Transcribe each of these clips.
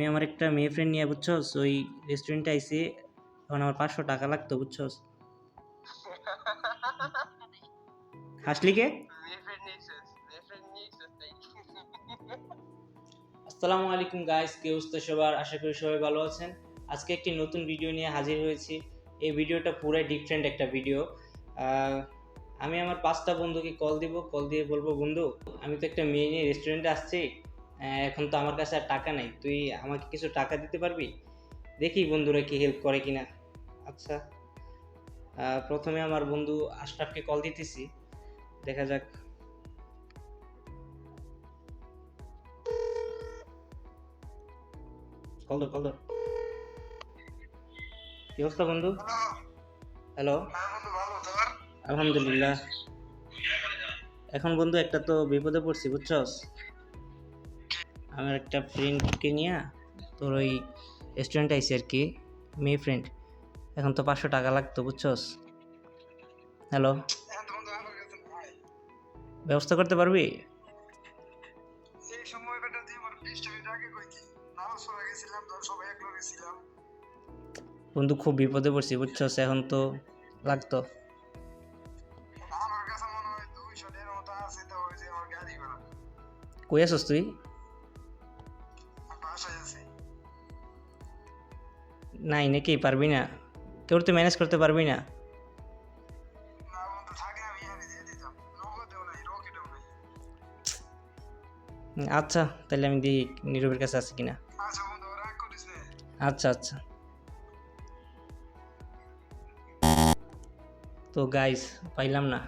আমি আমার একটা মেয়ে ফ্রেন্ড নিয়ে বুঝছস? ওই রেস্টুরেন্টে আইসি এখন আমার পাঁচশো টাকা লাগতো বুঝছস? হাসলি কে? আসসালামু আলাইকুম গাইস কে অবস্থা সবার? আশা করি সবাই ভালো আছেন। আজকে একটি নতুন ভিডিও নিয়ে হাজির হয়েছি। এই ভিডিওটা পুরাই ডিফারেন্ট একটা ভিডিও আমি আমার পাঁচটা বন্ধুকে কল দিব। কল দিয়ে বলব বন্ধু আমি তো একটা মেয়ে নিয়ে রেস্টুরেন্টে আসছি। এখন তো আমার কাছে আর টাকা নাই, তুই আমাকে কিছু টাকা দিতে পারবি? দেখি বন্ধুরা কি হেল্প করে কিনা। আচ্ছা প্রথমে আমার বন্ধু আশরাফকে কল দিতেছি, দেখা যাক। কল ধর কল ধর। কি অবস্থা বন্ধু? হ্যালো আলহামদুলিল্লাহ। এখন বন্ধু একটা তো বিপদে পড়ছি, বুঝছস? আমার একটা ফ্রেন্ডকে নিয়ে তোর ওই রেস্টুরেন্ট আইসি আর কি মেয়ে ফ্রেন্ড এখন তো পাঁচশো টাকা লাগতো বুঝছস? হ্যালো ব্যবস্থা করতে পারবি? বন্ধু খুব বিপদে পড়ছি বুঝছস? এখন তো লাগতো। কই কাছে মনে নাই নাকি পারবি না। তোর তো ম্যানেজ করতে পারবি না। আচ্ছা তাহলে আমি দিই নীরবের কাছে আছে কিনা। আচ্ছা আচ্ছা। তো গাইস পাইলাম না।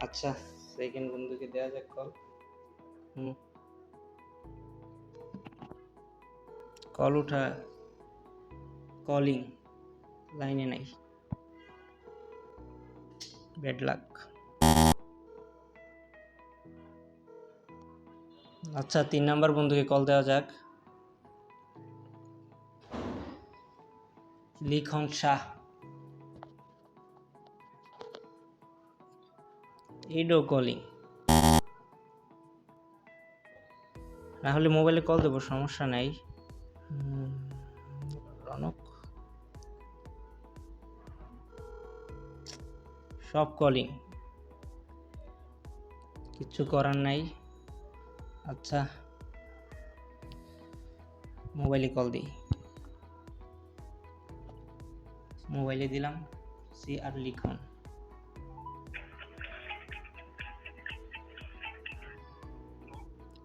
আচ্ছা সেকেন্ড বন্ধুকে দেওয়া যাক কল হুম। কল উঠা কলিং লাইনে নাই। ব্যাড লাক আচ্ছা তিন নাম্বার বন্ধুকে কল দেওয়া যাক। লিখন শাহ ইডো কলিং না হলে মোবাইলে কল দেবো, সমস্যা নাই। রনক সব কলিং কিচ্ছু করার নাই। আচ্ছা মোবাইলে কল দিই। মোবাইলে দিলাম সি আর লিখন।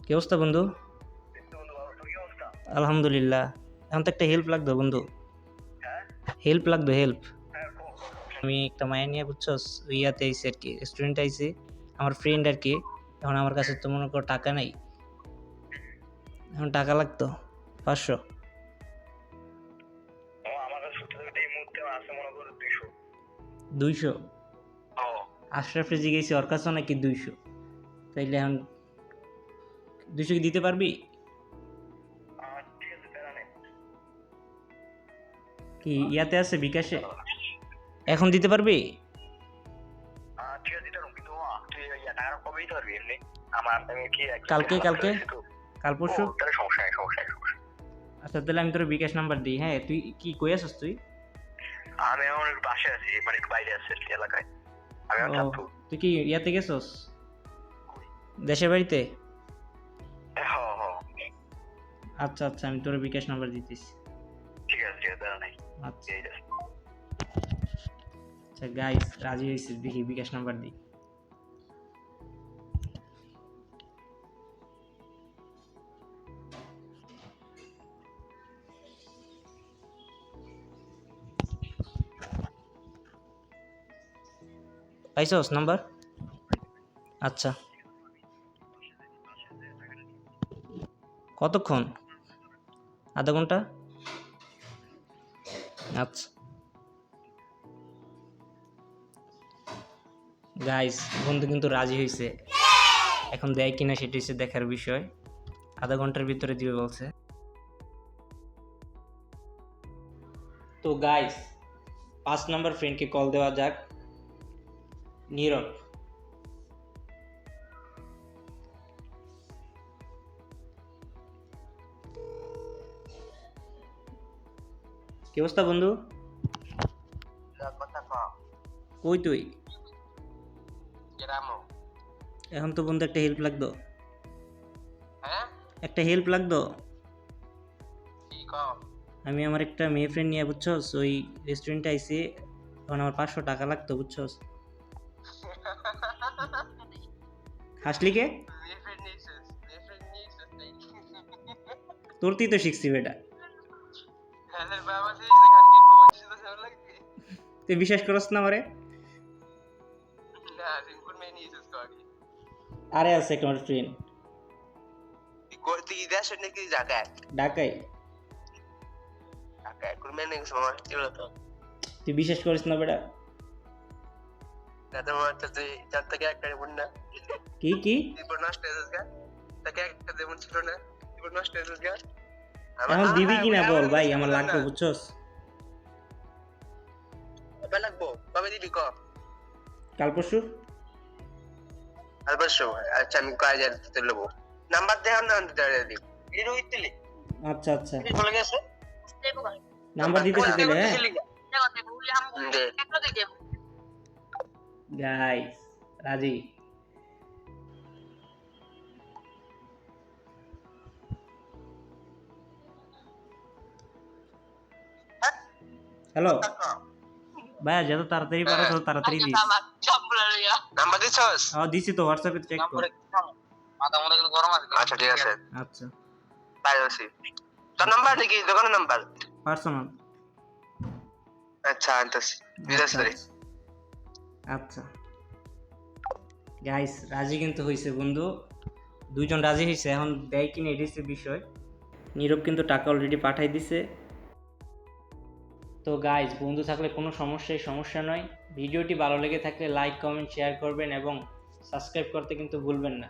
কি অবস্থা বন্ধু? আলহামদুলিল্লাহ। এখন তো একটা হেল্প লাগতো বন্ধু। হেল্প লাগতো হেল্প আমি একটা মায়া নিয়ে বুঝছ ইয়াতে আইসি আর কি রেস্টুরেন্ট আইসি। আমার ফ্রেন্ড আর কি। এখন আমার কাছে তো মনে করো টাকা নাই। এখন টাকা লাগতো পাঁচশো। কাছে দুইশো। আশরাফ রেজি গেছি ওর কাছেও নাকি দুইশো। তাইলে এখন দুইশো কি দিতে পারবি? কি ইয়াতে আছে বিকাশে? এখন দিতে পারবি? কালকে, কালকে? কাল পরশু। আচ্ছা তাহলে আমি তোর বিকাশ নাম্বার দিই হ্যাঁ? তুই কি কই আসছিস তুই? আমি এখন বাসে আছি মানে বাইরে আছি এলাকায়। আমি তুই কি ইয়াতে গেছস? দেশের বাড়িতে? হ্যাঁ হ্যাঁ আচ্ছা আচ্ছা আমি তোর বিকাশ নাম্বার দিতেছি। ঠিক আছে আচ্ছা। আচ্ছা গাইস রাজি হয়েছে, দেখি বিকাশ নাম্বার দিই। পাইছস নাম্বার? আচ্ছা। কতক্ষণ? আধা ঘণ্টা? আচ্ছা। গাইস বন্ধু কিন্তু রাজি হয়েছে এখন দেয় কিনা সেটা হচ্ছে দেখার বিষয়। আধা ঘণ্টার ভিতরে দিবে বলছে। তো গাইস পাঁচ নাম্বার ফ্রেন্ডকে কল দেওয়া যাক। নীরব। কি অবস্থা বন্ধু? কই তুই? এখন তো বন্ধু একটা হেল্প লাগতো। হ্যাঁ? একটা হেল্প লাগতো। আমি আমার একটা মেয়ে ফ্রেন্ড নিয়ে বুঝছস? ওই রেস্টুরেন্টে আইসি এখন আমার পাঁচশো টাকা লাগতো বুঝছস? হাসলি কে? রেফারেন্স নিয়েছিস? রেফারেন্স নিয়েছিস নেই তোর তুই তো শিখছি বেটা। হ্যাঁ লাগবে। তুই বিশ্বাস করস না আমারে? আরে আছে একটা আমার ফ্রেন্ড তুই দেশ নাকি জায়গায় ঢাকায়। জায়গায় কোন মেয়ে নাকি সময় ছিল তো তুই বিশ্বাস করিস না বেটা? আমার কি কি? এখন দিবি কি না বল ভাই? আমার লাগবে বুঝছস? লাগবো। কবে দিবি ক? কাল পরশু? আচ্ছা আমি কাজ দিতে নেব। নাম্বার দেও না দিতে দিই। এটা রোহিত আচ্ছা আচ্ছা। চলে গেছে? নাম্বার দিতেছি তাহলে হ্যাঁ গাইস রাজি? হ্যালো ভাইয়া যত তাড়াতাড়ি পারো তত তাড়াতাড়ি দিস। নাম্বার দিছস হ্যাঁ দিছি তো হোয়াটসঅ্যাপে চেক কর। মাথা মনে কিন্তু গরম আছে। আচ্ছা ঠিক আছে। আচ্ছা। পাই আছি তোর নাম্বার নাকি দোকানের নাম্বার? পার্সোনাল। আচ্ছা আনতাছি। দিতেছি তোরে আচ্ছা। গাইস রাজি কিন্তু হয়েছে বন্ধু। দুইজন রাজি হয়েছে এখন দেয় কিনা এটি বিষয়। নীরব কিন্তু টাকা অলরেডি পাঠাই দিছে। তো গাইজ বন্ধু থাকলে কোনো সমস্যাই, সমস্যা নয়। ভিডিওটি ভালো লেগে থাকলে লাইক কমেন্ট শেয়ার করবেন এবং সাবস্ক্রাইব করতে কিন্তু ভুলবেন না।